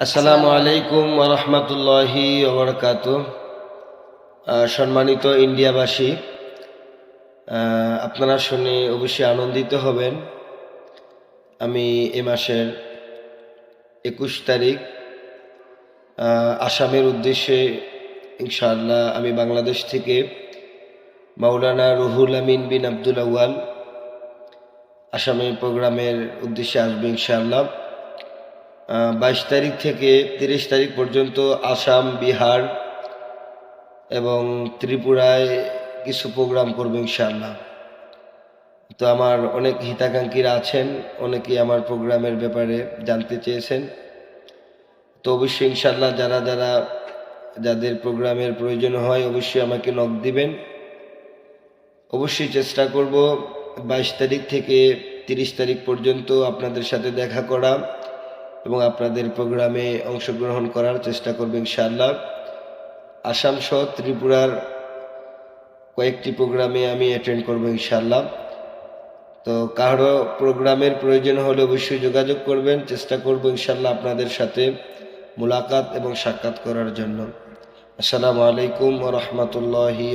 আসসালামু আলাইকুম রহমতুল্লাহি ওবরকাত সম্মানিত ইন্ডিয়াবাসী আপনারা শুনে অবশ্যই আনন্দিত হবেন। আমি এ মাসের একুশ তারিখ আসামের উদ্দেশ্যে ইনশাআল্লাহ আমি বাংলাদেশ থেকে মাওলানা রুহুল আমিন বিন আব্দুল আউয়াল আসামের প্রোগ্রামের উদ্দেশ্যে আসবে ইনশাআল্লাহ। বাইশ তারিখ থেকে তিরিশ তারিখ পর্যন্ত আসাম, বিহার এবং ত্রিপুরায় কিছু প্রোগ্রাম করব ইনশাআল্লাহ। তো আমার অনেক হিতাকাঙ্ক্ষীরা আছেন, অনেকেই আমার প্রোগ্রামের ব্যাপারে জানতে চেয়েছেন। তো অবশ্যই ইনশাআল্লাহ যারা যারা যাদের প্রোগ্রামের প্রয়োজন হয় অবশ্যই আমাকে নক দিবেন। অবশ্যই চেষ্টা করব বাইশ তারিখ থেকে তিরিশ তারিখ পর্যন্ত আপনাদের সাথে দেখা করা। এবং আপনাদের প্রোগ্রামে অংশগ্রহণ করার চেষ্টা করবে ইনশাআল্লাহ। আসাম সহ ত্রিপুরার কয়েকটি প্রোগ্রামে আমি অ্যাটেন্ড করব ইনশাআল্লাহ। তো কারও প্রোগ্রামের প্রয়োজন হলে অবশ্যই যোগাযোগ করবেন, চেষ্টা করব ইনশাআল্লাহ আপনাদের সাথে মোলাকাত এবং সাক্ষাৎ করার জন্য। আসসালামু আলাইকুম রহমতুল্লাহি